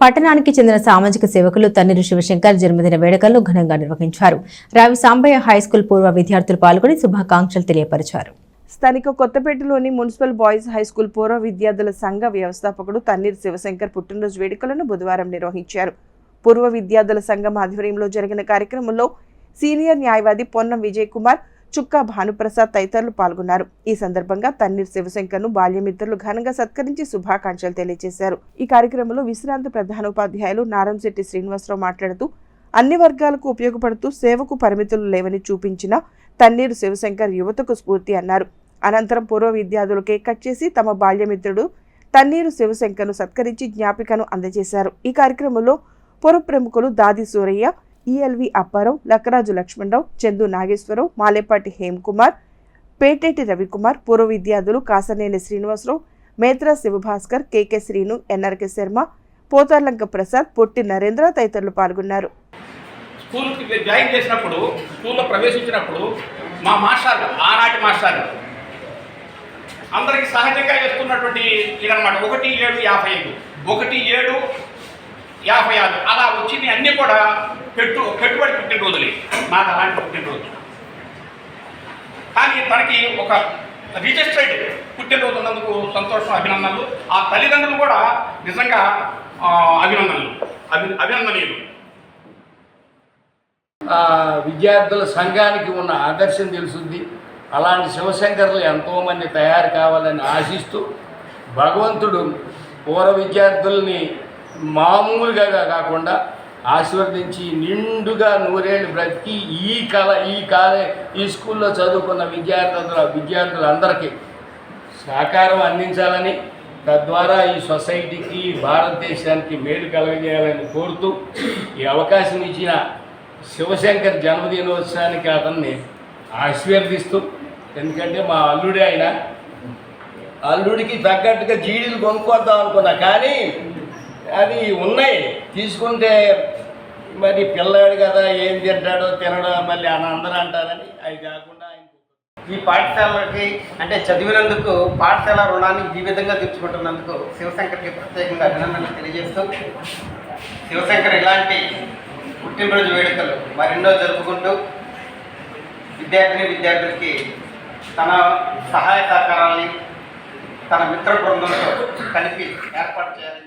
పట్టణానికి చెందిన సామాజిక సేవకులు తన్నీరు శివశంకర్ జన్మదిన వేడుకలను ఘనంగా నిర్వహించారు. రావి సాంబయ్య హైస్కూల్ పూర్వ విద్యార్థులు పాల్గొని శుభాకాంక్షలు తెలియపరిచారు. స్థానిక కొత్తపేటలోని మున్సిపల్ బాయ్స్ హై స్కూల్ పూర్వ విద్యార్థుల సంఘ వ్యవస్థాపకుడు తన్నీర్ శివశంకర్ పుట్టినరోజు వేడుకలను బుధవారం నిర్వహించారు. పూర్వ విద్యార్థుల సంఘం ఆధ్వర్యంలో జరిగిన కార్యక్రమంలో సీనియర్ న్యాయవాది పొన్నం విజయ్ కుమార్ చుక్కా భానుప్రసాద్ తదితరులు పాల్గొన్నారు. ఈ సందర్భంగా తన్నీర్ శివశంకర్ను బాల్యమిత్రులు ఘనంగా సత్కరించి శుభాకాంక్షలు తెలియజేశారు. ఈ కార్యక్రమంలో విశ్రాంత ప్రధానోపాధ్యాయులు నారంశెట్టి శ్రీనివాసరావు మాట్లాడుతూ అన్ని వర్గాలకు ఉపయోగపడుతూ సేవకు పరిమితులు లేవని చూపించిన తన్నీరు శివశంకర్ యువతకు స్ఫూర్తి అన్నారు. అనంతరం పూర్వ విద్యార్థులు కేక్ కట్ చేసి తమ బాల్యమిత్రుడు తన్నీరు శివశంకర్ను సత్కరించి జ్ఞాపికను అందజేశారు. ఈ కార్యక్రమంలో పూర్వ ప్రముఖులు Dadi Surayya E L V Apparao Lakkaraju Lakshmanarao Chandu Nageswararao Malepati Hemkumar Peteti Ravikumar పూర్వ విద్యార్థులు కాసనేని శ్రీనివాసరావు మేత్రా శివభాస్కర్ కేకే శ్రీను ఎన్ఆర్కే శర్మ పోతార్లంక ప్రసాద్ పొట్టి నరేంద్ర తదితరులు పాల్గొన్నారు. స్కూల్కి జాయిన్ చేసినప్పుడు స్కూల్లో ప్రవేశించినప్పుడు మా మాస్టర్ ఆనాటి మాస్టర్ అందరికి సహజంగా వేస్తున్నటువంటి ఇదనమాట ఒకటి ఏడు యాభై ఐదు. ఒకటి ఏడు యాభై ఆరు అలా వచ్చింది అన్నీ కూడా పెట్టు పెట్టుబడి పుట్టినరోజులే. నాకు అలాంటి పుట్టినరోజు కానీ తనకి ఒక రిజిస్టర్డ్ పుట్టినరోజు ఉన్నందుకు సంతోషం అభినందనలు. ఆ తల్లిదండ్రులు కూడా నిజంగా అభినందనలు. అభి అభినందనీయులు. విద్యార్థుల సంఘానికి ఉన్న ఆదర్శం తెలుసుద్ది. అలాంటి శివశంకర్లు ఎంతోమంది తయారు కావాలని ఆశిస్తూ భగవంతుడు పూర్వ విద్యార్థుల్ని మామూలుగా కాకుండా ఆశీర్వదించి నిండుగా నూరేళ్ళు బ్రతికి ఈ కళ ఈ కాలే ఈ స్కూల్లో చదువుకున్న విద్యార్థుల విద్యార్థులందరికీ సహకారం అందించాలని తద్వారా ఈ సొసైటీకి భారతదేశానికి మేలు కలగజేయాలని కోరుతూ ఈ అవకాశం ఇచ్చిన శివశంకర్ జన్మదినోత్సవానికి అతన్ని ఆశీర్వదిస్తూ ఎందుకంటే మా అల్లుడే ఆయన అల్లుడికి తగ్గట్టుగా జీడీలు కొనుక్కొద్దాం అనుకున్నా కానీ అది ఉన్నాయి. తీసుకుంటే మరి పిల్లాడు కదా ఏం తింటాడో తినడో మళ్ళీ అని అందరూ అంటారని అవి కాకుండా ఈ పాఠశాలకి అంటే చదివినందుకు పాఠశాల రుణాన్ని ఈ విధంగా తీర్చుకుంటున్నందుకు శివశంకర్కి ప్రత్యేకంగా అభినందనలు తెలియజేస్తూ శివశంకర్ ఇలాంటి పుట్టినరోజు వేడుకలు మరెన్నో జరుపుకుంటూ విద్యార్థిని విద్యార్థులకి తన సహాయ సహకారాలని తన మిత్ర బృందంతో కలిపి ఏర్పాటు చేయాలని